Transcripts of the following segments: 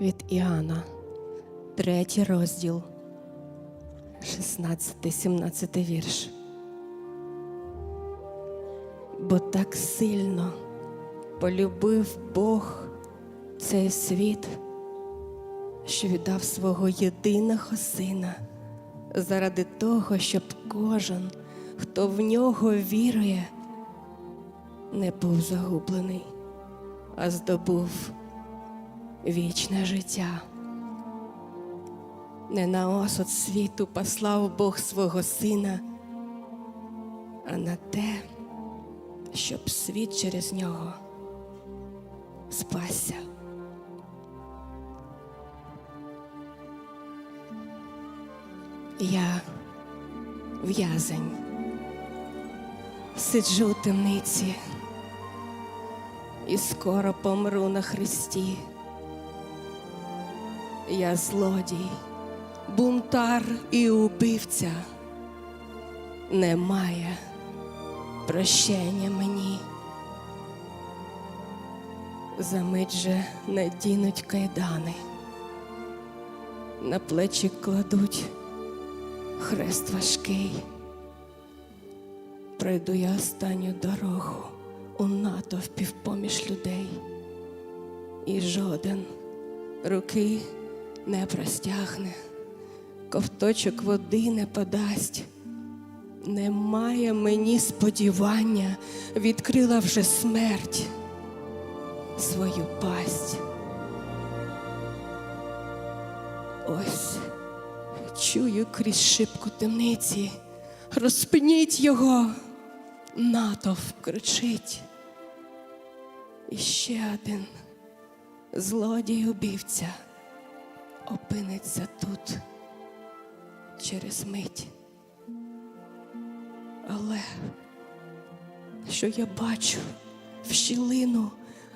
від Іоанна, третій розділ, 16-17 вірш. Бо так сильно полюбив Бог цей світ, що віддав свого єдиного сина заради того, щоб кожен, хто в нього вірує, не був загублений, а здобув вічне життя. Не на осуд світу послав Бог свого сина, а на те, щоб світ через нього спасся. Я в'язень, сиджу у темниці і скоро помру на хресті. Я злодій, бунтар і убивця. Немає прощення мені. Замить же надінуть кайдани, на плечі кладуть хрест важкий. Пройду я останню дорогу у натовпі поміж людей, і жоден руки не простягне, ковточок води не подасть. Немає мені сподівання, відкрила вже смерть свою пасть. Ось чую крізь шибку темниці, розпиніть його, натовп кричить. І ще один злодій убивця опиниться тут через мить. Але що я бачу в щілину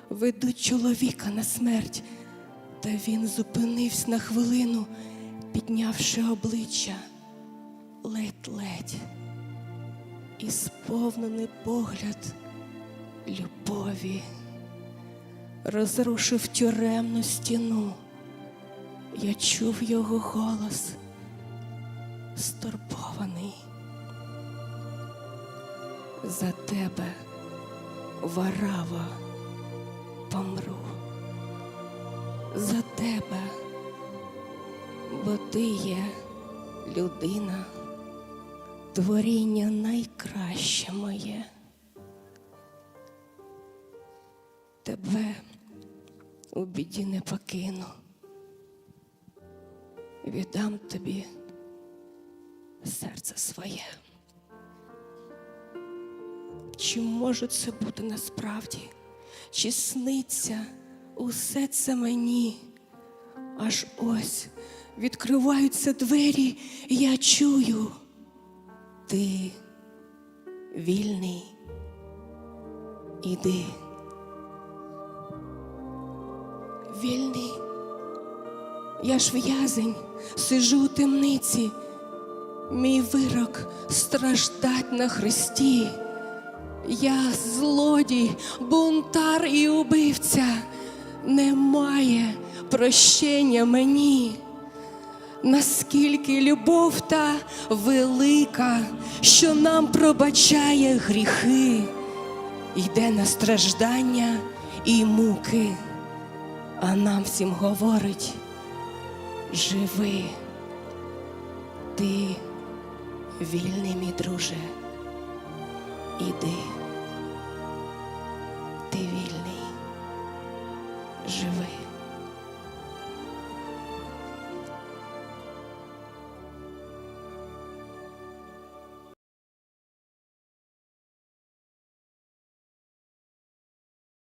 ведуть чоловіка на смерть, та він зупинився на хвилину, піднявши обличчя ледь-ледь і сповнений погляд любові, розрушив тюремну стіну. Я чув його голос, стурбований. За тебе, варава, помру. За тебе, бо ти є людина, творіння найкраще моє. Тебе у біді не покину. Віддам тобі серце своє. Чи може це бути насправді? Чи сниться усе це мені? Аж ось відкриваються двері, і я чую. Ти вільний. Іди. Вільний. Я ж в'язень, сижу у темниці. Мій вирок страждать на хресті. Я злодій, бунтар і убивця. Немає прощення мені. Наскільки любов та велика, що нам пробачає гріхи, йде на страждання і муки, а нам всім говорить живи, ти вільний, мій друже. Іди, ти вільний, живи.